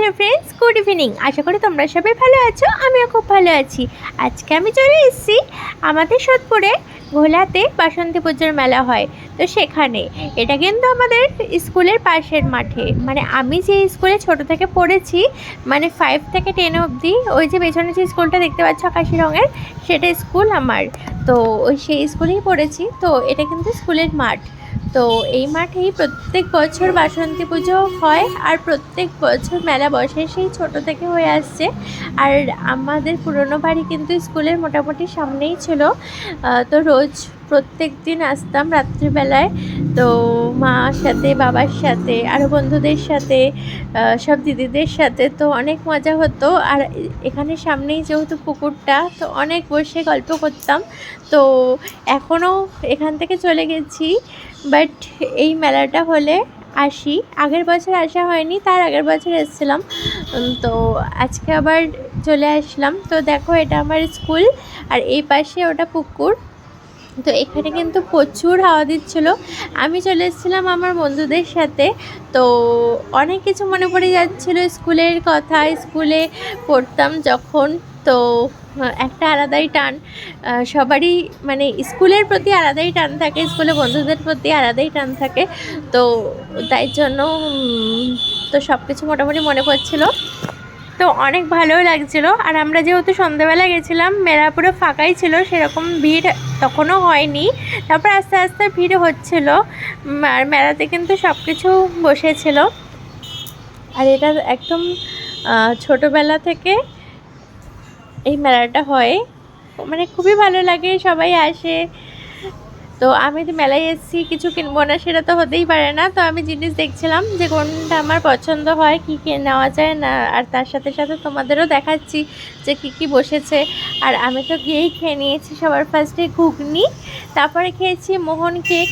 Hello friends good evening আশা করি তোমরা সবাই ভালো আছো, আমিও খুব ভালো আছি। আজকে আমি চলে এসেছি আমাদের সোদপুরে ঘোলাতে বাসন্তী পুজোর মেলা হয়। তো সেখানে, এটা কিন্তু আমাদের স্কুলের পাশের মাঠে। মানে আমি যে স্কুলে ছোট থেকে পড়েছি মানে ফাইভ থেকে টেন অবধি, ওই যে পেছনে যে স্কুলটা দেখতে পাচ্ছ আকাশি রঙের, সেটা স্কুল আমার। তো ওই সেই স্কুলেই পড়েছি, তো এটা কিন্তু স্কুলের মাঠ। তো এই মাঠেই প্রত্যেক বছর বাসন্তী পুজো হয় আর প্রত্যেক বছর মেলা বসে সেই ছোট থেকে হয়ে আসছে। আর আমাদের পুরনো বাড়ি কিন্তু স্কুলের মোটামুটি সামনেই ছিল। তো রোজ প্রত্যেক দিন আসতাম রাত্রিবেলায়। তো মার সাথে, বাবার সাথে আরও বন্ধুদের সাথে সব দিদিদের সাথে তো অনেক মজা হতো। আর এখানে সামনেই যেহেতু পুকুরটা, তো অনেক বসে গল্প করতাম। তো এখনও এখান থেকে চলে গেছি। বাট এই মেলাটা হলে আসি। আগের বছর আসা হয়নি, তার আগের বছর এসেছিলাম। তো আজকে আবার চলে আসলাম। তো দেখো, এটা আমার স্কুল। আর এই পাশে ওটা পুকুর। তো এখানে কিন্তু প্রচুর হাওয়া দিচ্ছিল। আমি চলে এসেছিলাম আমার বন্ধুদের সাথে। তো অনেক কিছু মনে পড়ে যাচ্ছিল স্কুলের কথা, স্কুলে পড়তাম যখন। তো একটা আলাদাই টান সবারই মানে স্কুলের প্রতি আলাদাই টান থাকে, স্কুলে বন্ধুদের প্রতি আলাদাই টান থাকে। তো তাই জন্য তো সব কিছু মোটামুটি মনে পড়ছিল। তো অনেক ভালোও লাগছিল। আর আমরা যেহেতু সন্ধ্যাবেলা গেছিলাম মেলা পুরো ফাঁকাই ছিল, সেরকম ভিড় তখনও হয়নি। তারপর আস্তে আস্তে ভিড় হচ্ছিল। আর মেলাতে কিন্তু সব কিছু বসেছিল। আর এটা একদম ছোটোবেলা থেকে এই মেলাটা হয়। মানে খুবই ভালো লাগে, সবাই আসে। তো আমি তো মেলায় এসেছি, কিছু কিনবো না, সেটা তো হতেই পারে না। তো আমি জিনিস দেখছিলাম যে কোনটা আমার পছন্দ হয়, কী কী নেওয়া যায় না, আর তার সাথে সাথে তোমাদেরও দেখাচ্ছি যে কী কী বসেছে। আর আমি তো গিয়েই খেয়ে নিয়েছি সবার ফার্স্টে ঘুগনি, তারপরে খেয়েছি মোহন কেক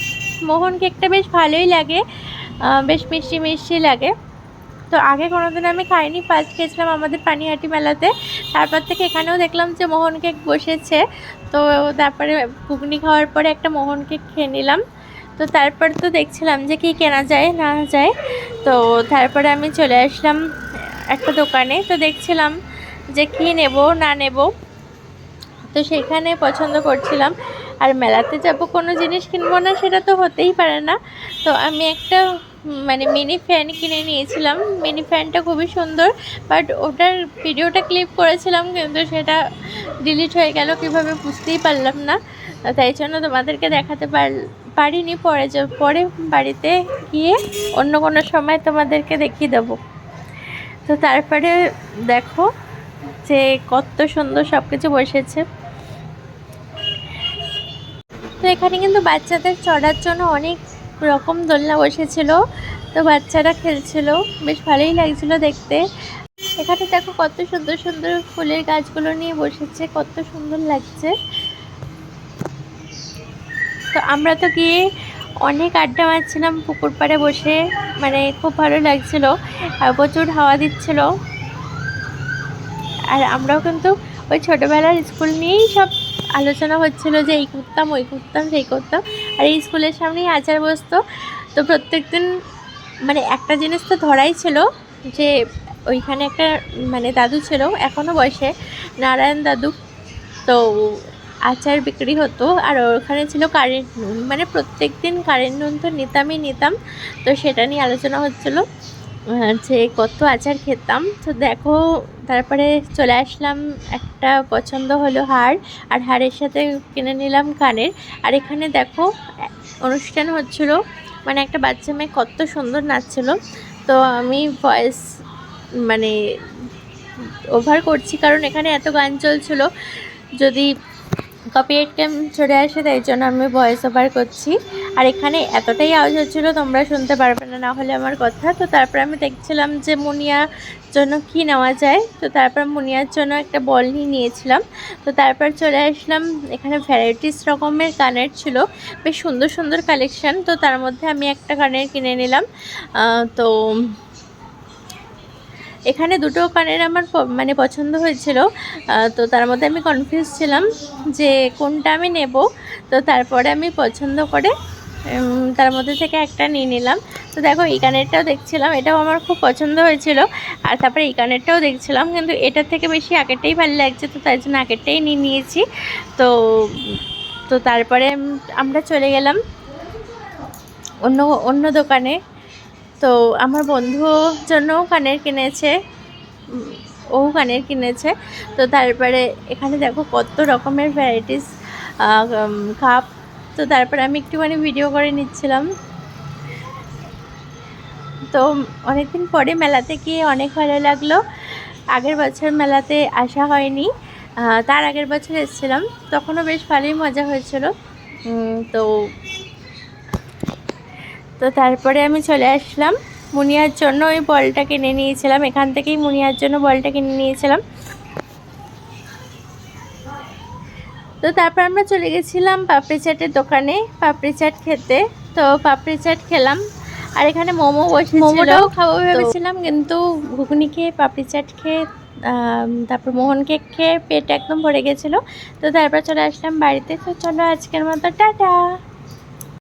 মোহন কেকটা বেশ ভালোই লাগে বেশ মিষ্টি মিষ্টি লাগে। তো আগে কোনোদিন আমি খাইনি ফার্স্ট খেয়েছিলাম আমাদের পানিহাটি মেলাতে। তারপর থেকে এখানেও দেখলাম যে মোহন কেক বসেছে। তো তারপরে ঘুগনি খাওয়ার পরে একটা মোহন কেক খেয়ে নিলাম। তো তারপর তো দেখছিলাম যে কী কেনা যায়, না যায়। তো তারপরে আমি চলে আসলাম একটা দোকানে। তো দেখছিলাম যে কী নেব, না নেব। তো সেখানে পছন্দ করছিলাম। আর মেলাতে যাব কোনো জিনিস কিনবো না সেটা তো হতেই পারে না। তো আমি একটা মানে মিনি ফ্যান কিনে নিয়েছিলাম। মিনি ফ্যানটা খুবই সুন্দর বাট ওটার ভিডিওটা ক্লিপ করেছিলাম কিন্তু সেটা ডিলিট হয়ে গেল কীভাবে বুঝতেই পারলাম না। তাই জন্য তোমাদেরকে দেখাতে পার পারিনি, পরে পরে বাড়িতে গিয়ে অন্য কোনো সময় তোমাদেরকে দেখিয়ে দেবো। তো তারপরে দেখো যে কত সুন্দর সব কিছু বসেছে। তো এখানে কিন্তু বাচ্চাদের চড়ার জন্য অনেক রকম দোলনা বসেছিল, তো বাচ্চারা খেলছিল, বেশ ভালোই লাগছিল দেখতে। এখানে দেখো কত সুন্দর সুন্দর ফুলের গাছগুলো নিয়ে বসেছে, কত সুন্দর লাগছে। তো আমরা তো গিয়ে অনেক আড্ডা মারছিলাম পুকুর পাড়ে বসে মানে খুব ভালো লাগছিল, আর প্রচুর হাওয়া দিচ্ছিল। আর আমরাও কিন্তু ওই ছোটোবেলার স্কুল নিয়েই সব আলোচনা হচ্ছিল যে এই করতাম, ওই করতাম, সেই করতাম। আর এই স্কুলের সামনেই আচার বসতো তো প্রত্যেক দিন মানে একটা জিনিস তো ধরাই ছিল যে ওইখানে একটা মানে দাদু ছিল এখনও বয়সে, নারায়ণ দাদু। তো আচার বিক্রি হতো আর ওখানে ছিল কারেন্ট নুন। মানে প্রত্যেক দিন কারেন্ট নুন তো নিতামই নিতাম। তো সেটা নিয়ে আলোচনা হচ্ছিল। যে কত আচার খেতাম। তো দেখো, তারপরে চলে আসলাম একটা পছন্দ হলো হার আর হারের সাথে কিনে নিলাম কানের। আর এখানে দেখো, অনুষ্ঠান হচ্ছিল মানে একটা বাচ্চা মেয়ে কত সুন্দর নাচছিল। তো আমি ভয়েস মানে ওভার করছি কারণ এখানে এত গান চলছিল। যদি কপিরাইট ক্যাম চলে আসে, তাই জন্য আমি ভয়েস ওভার করছি। আর এখানে এতটাই আওয়াজ হচ্ছিল, তোমরা শুনতে পারবে না না হলে আমার কথা। তো তারপর আমি দেখছিলাম যে মুনিয়ার জন্য কি নেওয়া যায়। তো তারপর মুনিয়ার জন্য একটা বল নিয়ে নিয়েছিলাম। তো তারপর চলে আসলাম, এখানে ভ্যারাইটিস রকমের কানের ছিল। বেশ সুন্দর সুন্দর কালেকশান তো তার মধ্যে আমি একটা কানের কিনে নিলাম। তো এখানে দুটো কানের আমার মানে পছন্দ হয়েছিল তো তার মধ্যে আমি কনফিউজ ছিলাম যে কোনটা আমি নেব। তো তারপরে আমি পছন্দ করে তার মধ্যে থেকে একটা নিয়ে নিলাম। তো দেখো, এই কানেরটাও দেখছিলাম, এটাও আমার খুব পছন্দ হয়েছিল। আর তারপরে এই কানেরটাও দেখছিলাম, কিন্তু এটার থেকে বেশি আগেরটাই ভালো লাগছে, তো তাই জন্য আগেরটাই নিয়ে নিয়েছি। তো তো তারপরে আমরা চলে গেলাম অন্য অন্য দোকানে। তো আমার বন্ধুর জন্যও কানের কিনেছে ও কানের কিনেছে। তো তারপরে এখানে দেখো কত রকমের ভ্যারাইটিস কাপ তো তারপরে আমি একটুখানি ভিডিও করে নিচ্ছিলাম। তো অনেকদিন পরে মেলাতে গিয়ে অনেক ভালো লাগল। আগের বছর মেলাতে আসা হয়নি তার আগের বছর এসেছিলাম। তখনও বেশ ভালোই মজা হয়েছিল। তো তো তারপরে আমি চলে আসলাম মুনিয়ার জন্য। ওই বলটা কিনে নিয়েছিলাম। এখান থেকেই মুনিয়ার জন্য বলটা কিনে নিয়েছিলাম। তো তারপর আমরা চলে গেছিলাম পাপড়ি চাটের দোকানে পাপড়ি চাট খেতে। তো পাপড়ি চাট খেলাম। আর এখানে মোমো বসে মোমোটাও খাব ভেবেছিলাম কিন্তু ঘুগনি খেয়ে পাপড়ি চাট খেয়ে তারপর মোহন কেক খেয়ে পেট একদম ভরে গেছিল। তো তারপর চলে আসলাম বাড়িতে। তো চলো আজকের মতো টাটা!